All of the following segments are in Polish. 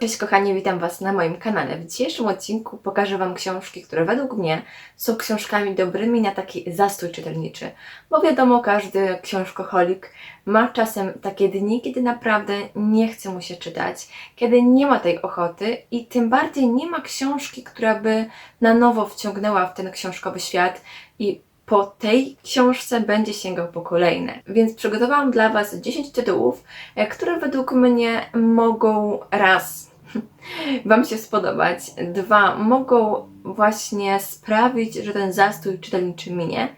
Cześć kochani, witam Was na moim kanale. W dzisiejszym odcinku pokażę Wam książki, które według mnie są książkami dobrymi na taki zastój czytelniczy. Bo wiadomo, każdy książkoholik ma czasem takie dni, kiedy naprawdę nie chce mu się czytać, kiedy nie ma tej ochoty i tym bardziej nie ma książki, która by na nowo wciągnęła w ten książkowy świat i po tej książce będzie sięgał po kolejne. Więc przygotowałam dla Was 10 tytułów, e, które według mnie mogą raz Wam się spodobać, dwa mogą właśnie sprawić, że ten zastój czytelniczy minie,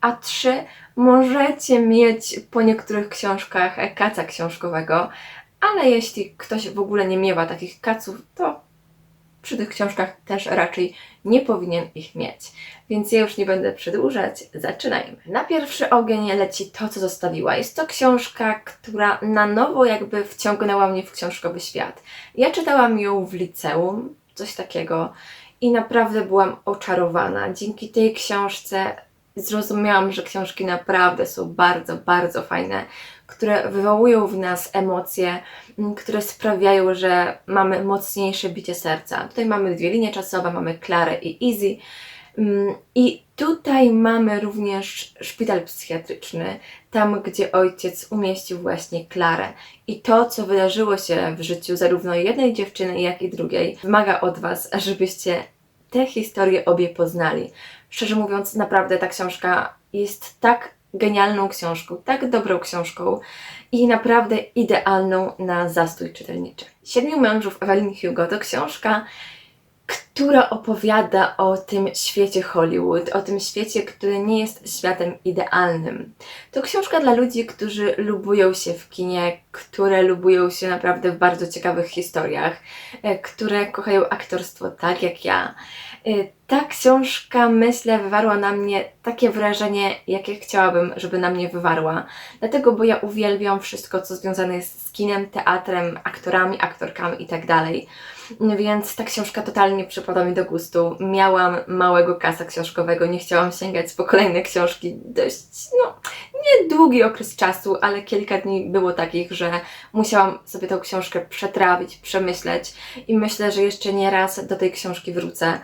a trzy możecie mieć po niektórych książkach kaca książkowego, ale jeśli ktoś w ogóle nie miewa takich kaców, to przy tych książkach też raczej nie powinien ich mieć. Więc ja już nie będę przedłużać, zaczynajmy. Na pierwszy ogień leci to, co zostawiła. Jest to książka, która na nowo jakby wciągnęła mnie w książkowy świat. Ja czytałam ją w liceum, coś takiego, i naprawdę byłam oczarowana. Dzięki tej książce zrozumiałam, że książki naprawdę są bardzo, bardzo fajne, które wywołują w nas emocje, m, które sprawiają, że mamy mocniejsze bicie serca. Tutaj mamy dwie linie czasowe, mamy Klarę i Easy. Mm, I tutaj mamy również szpital psychiatryczny, tam gdzie ojciec umieścił właśnie Klarę. I to, co wydarzyło się w życiu zarówno jednej dziewczyny, jak i drugiej, wymaga od Was, żebyście te historie obie poznali. Szczerze mówiąc, naprawdę ta książka jest tak genialną książką, tak dobrą książką i naprawdę idealną na zastój czytelniczy. Siedmiu mężów Evelyn Hugo to książka, która opowiada o tym świecie Hollywood, o tym świecie, który nie jest światem idealnym. To książka dla ludzi, którzy lubują się w kinie, które lubują się naprawdę w bardzo ciekawych historiach, e, które kochają aktorstwo tak jak ja. E, Ta książka, myślę, wywarła na mnie takie wrażenie, jakie chciałabym, żeby na mnie wywarła. Dlatego, bo ja uwielbiam wszystko, co związane jest z kinem, teatrem, aktorami, aktorkami itd. Więc ta książka totalnie przypada mi do gustu. Miałam małego kasa książkowego, nie chciałam sięgać po kolejne książki. Dość, no, nie długi okres czasu, ale kilka dni było takich, że musiałam sobie tę książkę przetrawić, przemyśleć i myślę, że jeszcze nie raz do tej książki wrócę.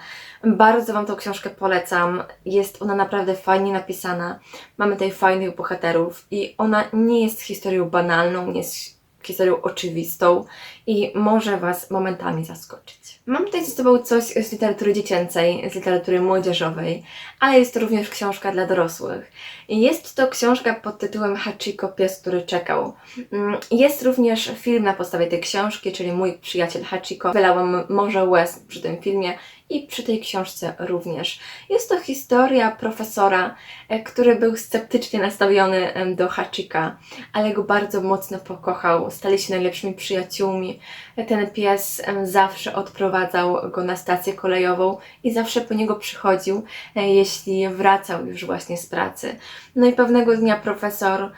Bardzo Wam tą książkę polecam. Jest ona naprawdę fajnie napisana. Mamy tutaj fajnych bohaterów i ona nie jest historią banalną, nie jest historią oczywistą i może Was momentami zaskoczyć. Mam tutaj z Tobą coś z literatury dziecięcej, z literatury młodzieżowej, ale jest to również książka dla dorosłych. Jest to książka pod tytułem Hachiko, pies, który czekał. Mm, Jest również film na podstawie tej książki, czyli Mój przyjaciel Hachiko. Wylałam morze łez przy tym filmie i przy tej książce również. Jest to historia profesora, e, który był sceptycznie nastawiony do Hachika, ale go bardzo mocno pokochał. Stali się najlepszymi przyjaciółmi. E, Ten pies zawsze odprowadzał go na stację kolejową i zawsze po niego przychodził, e, jeśli wracał już właśnie z pracy. No i pewnego dnia profesor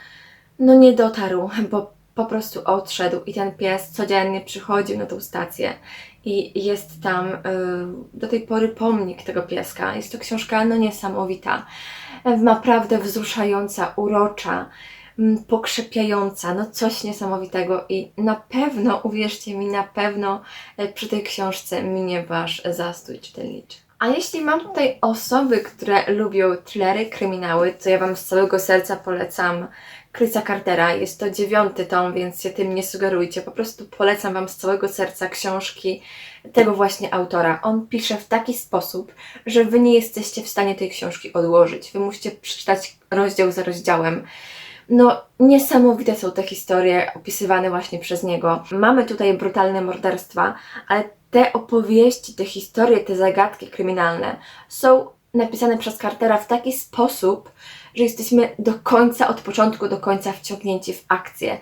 no nie dotarł, bo po prostu odszedł i ten pies codziennie przychodził na tą stację i jest tam y, do tej pory pomnik tego pieska. Jest to książka no niesamowita, naprawdę wzruszająca, urocza, mm, pokrzepiająca, no coś niesamowitego i na pewno, uwierzcie mi, na pewno y, przy tej książce minie Wasz zastój czytelniczy. A jeśli mam tutaj osoby, które lubią thrillery, kryminały, to ja Wam z całego serca polecam Chrisa Cartera. Jest to dziewiąty tom, więc się tym nie sugerujcie. Po prostu polecam Wam z całego serca książki tego właśnie autora. On pisze w taki sposób, że Wy nie jesteście w stanie tej książki odłożyć. Wy musicie przeczytać rozdział za rozdziałem. No, niesamowite są te historie opisywane właśnie przez niego. Mamy tutaj brutalne morderstwa, ale te opowieści, te historie, te zagadki kryminalne są napisane przez Cartera w taki sposób, że jesteśmy do końca, od początku do końca wciągnięci w akcję.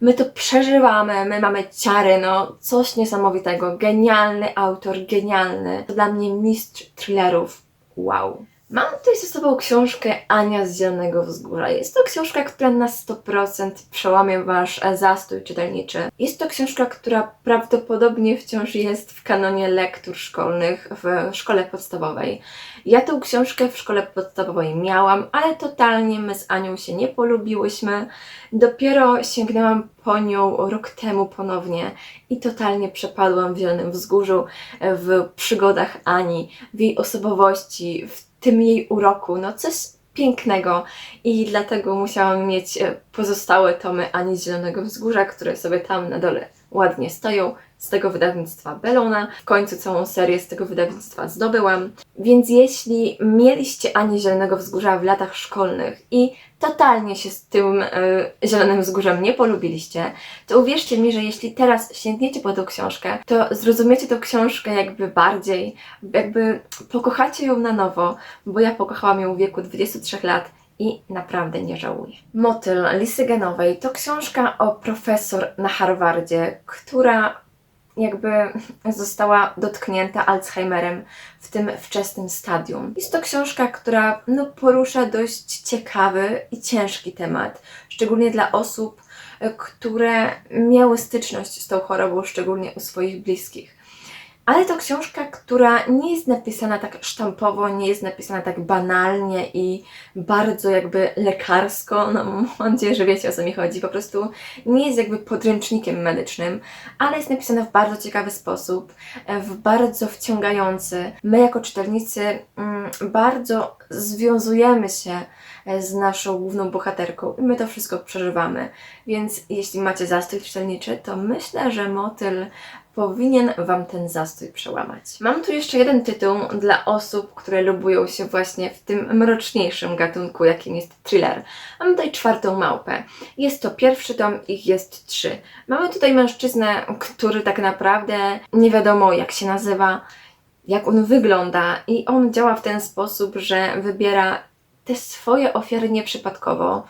My to przeżywamy, my mamy ciary, no coś niesamowitego. Genialny autor, genialny. To dla mnie mistrz thrillerów. Wow. Mam tutaj ze sobą książkę Ania z Zielonego Wzgórza. Jest to książka, która na 100% przełamie Wasz e, zastój czytelniczy. Jest to książka, która prawdopodobnie wciąż jest w kanonie lektur szkolnych w szkole podstawowej. Ja tę książkę w szkole podstawowej miałam, ale totalnie my z Anią się nie polubiłyśmy. Dopiero sięgnęłam po nią rok temu ponownie i totalnie przepadłam w Zielonym Wzgórzu, e, w przygodach Ani, w jej osobowości, w tym jej uroku. No coś pięknego i dlatego musiałam mieć e, pozostałe tomy Ani Zielonego Wzgórza, które sobie tam na dole ładnie stoją z tego wydawnictwa Bellona. W końcu całą serię z tego wydawnictwa zdobyłam. Więc jeśli mieliście Ani Zielonego Wzgórza w latach szkolnych i totalnie się z tym y, Zielonym Wzgórzem nie polubiliście, to uwierzcie mi, że jeśli teraz sięgniecie po tą książkę, to zrozumiecie tą książkę jakby bardziej, jakby pokochacie ją na nowo, bo ja pokochałam ją w wieku 23 lat i naprawdę nie żałuję. Motyl Lisy Genowej to książka o profesor na Harvardzie, która jakby została dotknięta Alzheimerem w tym wczesnym stadium. Jest to książka, która no, porusza dość ciekawy i ciężki temat, szczególnie dla osób, które miały styczność z tą chorobą, szczególnie u swoich bliskich. Ale to książka, która nie jest napisana tak sztampowo, nie jest napisana tak banalnie i bardzo jakby lekarsko. No, mam nadzieję, że wiecie o co mi chodzi. Po prostu nie jest jakby podręcznikiem medycznym, ale jest napisana w bardzo ciekawy sposób, w bardzo wciągający. My, jako czytelnicy, mm, bardzo związujemy się z naszą główną bohaterką i my to wszystko przeżywamy. Więc jeśli macie zastój czytelniczy, to myślę, że motyl powinien Wam ten zastój przełamać. Mam tu jeszcze jeden tytuł dla osób, które lubują się właśnie w tym mroczniejszym gatunku, jakim jest thriller. Mam tutaj czwartą małpę. Jest to pierwszy tom, ich jest trzy. Mamy tutaj mężczyznę, który tak naprawdę nie wiadomo jak się nazywa, jak on wygląda i on działa w ten sposób, że wybiera te swoje ofiary nieprzypadkowo.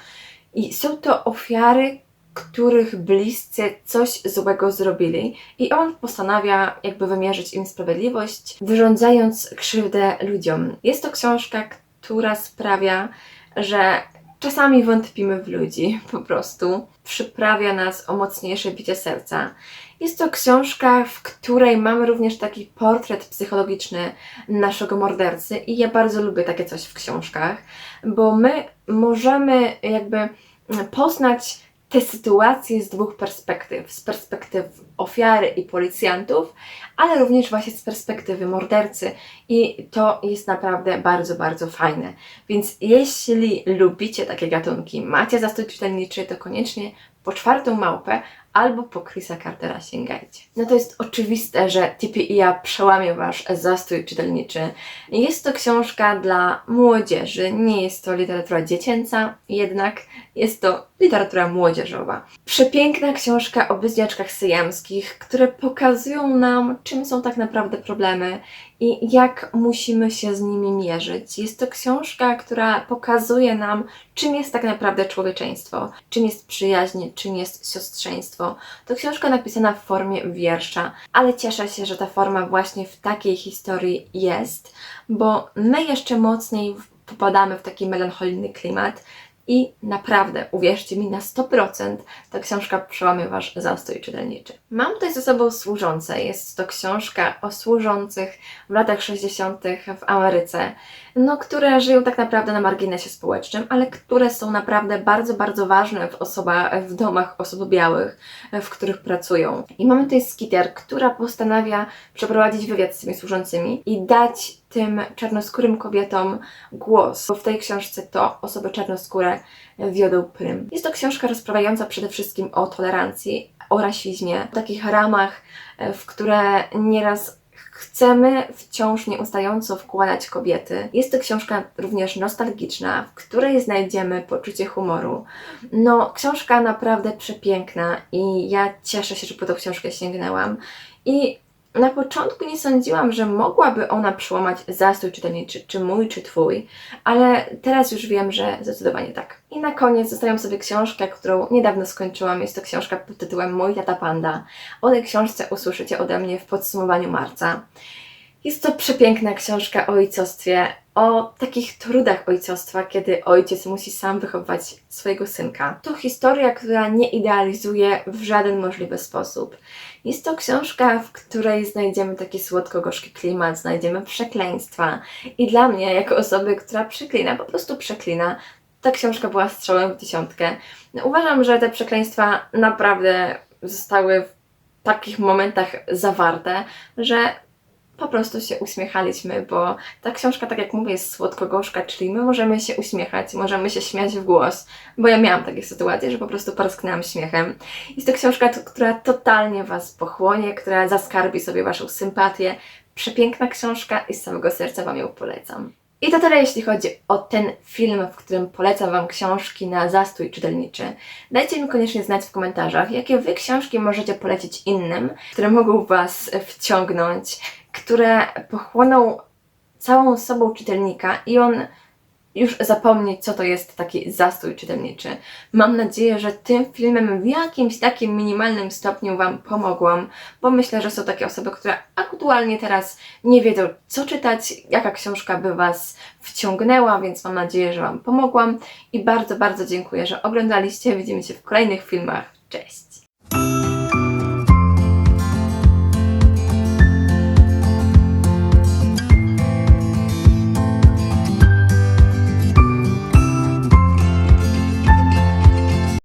I są to ofiary, których bliscy coś złego zrobili i on postanawia jakby wymierzyć im sprawiedliwość, wyrządzając krzywdę ludziom. Jest to książka, która sprawia, że czasami wątpimy w ludzi, po prostu przyprawia nas o mocniejsze bicie serca. Jest to książka, w której mamy również taki portret psychologiczny naszego mordercy i ja bardzo lubię takie coś w książkach, bo my możemy jakby poznać te sytuacje z dwóch perspektyw. Z perspektyw ofiary i policjantów, ale również właśnie z perspektywy mordercy. I to jest naprawdę bardzo, bardzo fajne. Więc jeśli lubicie takie gatunki, macie zastój czytelniczy, to koniecznie po czwartą małpę albo po Chrisa Cartera sięgajcie. No to jest oczywiste, że TPIA przełamie Wasz zastój czytelniczy. Jest to książka dla młodzieży, nie jest to literatura dziecięca, jednak jest to literatura młodzieżowa. Przepiękna książka o bliźniaczkach syjamskich, które pokazują nam, czym są tak naprawdę problemy i jak musimy się z nimi mierzyć. Jest to książka, która pokazuje nam, czym jest tak naprawdę człowieczeństwo, czym jest przyjaźń, czym jest siostrzeństwo. To książka napisana w formie wiersza, ale cieszę się, że ta forma właśnie w takiej historii jest, bo my jeszcze mocniej popadamy w taki melancholijny klimat. I naprawdę, uwierzcie mi, na 100% ta książka przełamie Wasz zastój czytelniczy. Mam tutaj ze sobą Służące. Jest to książka o służących w latach 60. w Ameryce, no, które żyją tak naprawdę na marginesie społecznym, ale które są naprawdę bardzo, bardzo ważne w, osoba, w domach osób białych, w których pracują. I mamy tutaj Skitter, która postanawia przeprowadzić wywiad z tymi służącymi i dać tym czarnoskórym kobietom głos, bo w tej książce to osoby czarnoskóre wiodą prym. Jest to książka rozprawiająca przede wszystkim o tolerancji, o rasizmie, o takich ramach, w które nieraz chcemy wciąż nieustająco wkładać kobiety. Jest to książka również nostalgiczna, w której znajdziemy poczucie humoru. No, książka naprawdę przepiękna i ja cieszę się, że po tą książkę sięgnęłam. I na początku nie sądziłam, że mogłaby ona przełamać zastój czytelniczy, czy mój, czy twój, ale teraz już wiem, że zdecydowanie tak. I na koniec zostawiam sobie książkę, którą niedawno skończyłam. Jest to książka pod tytułem Mój tata panda. O tej książce usłyszycie ode mnie w podsumowaniu marca. Jest to przepiękna książka o ojcostwie, o takich trudach ojcostwa, kiedy ojciec musi sam wychowywać swojego synka. To historia, która nie idealizuje w żaden możliwy sposób. Jest to książka, w której znajdziemy taki słodko-gorzki klimat, znajdziemy przekleństwa. I dla mnie, jako osoby, która przeklina, po prostu przeklina, ta książka była strzałem w dziesiątkę. Uważam, że te przekleństwa naprawdę zostały w takich momentach zawarte, że po prostu się uśmiechaliśmy, bo ta książka, tak jak mówię, jest słodko-gorzka, czyli my możemy się uśmiechać, możemy się śmiać w głos, bo ja miałam takie sytuacje, że po prostu parsknęłam śmiechem. Jest to książka, która totalnie Was pochłonie, która zaskarbi sobie Waszą sympatię. Przepiękna książka i z całego serca Wam ją polecam. I to tyle, jeśli chodzi o ten film, w którym polecam Wam książki na zastój czytelniczy. Dajcie mi koniecznie znać w komentarzach, jakie Wy książki możecie polecić innym, które mogą Was wciągnąć, które pochłoną całą sobą czytelnika i on już zapomni, co to jest taki zastój czytelniczy. Mam nadzieję, że tym filmem w jakimś takim minimalnym stopniu Wam pomogłam, bo myślę, że są takie osoby, które aktualnie teraz nie wiedzą, co czytać, jaka książka by Was wciągnęła, więc mam nadzieję, że Wam pomogłam i bardzo, bardzo dziękuję, że oglądaliście. Widzimy się w kolejnych filmach. Cześć!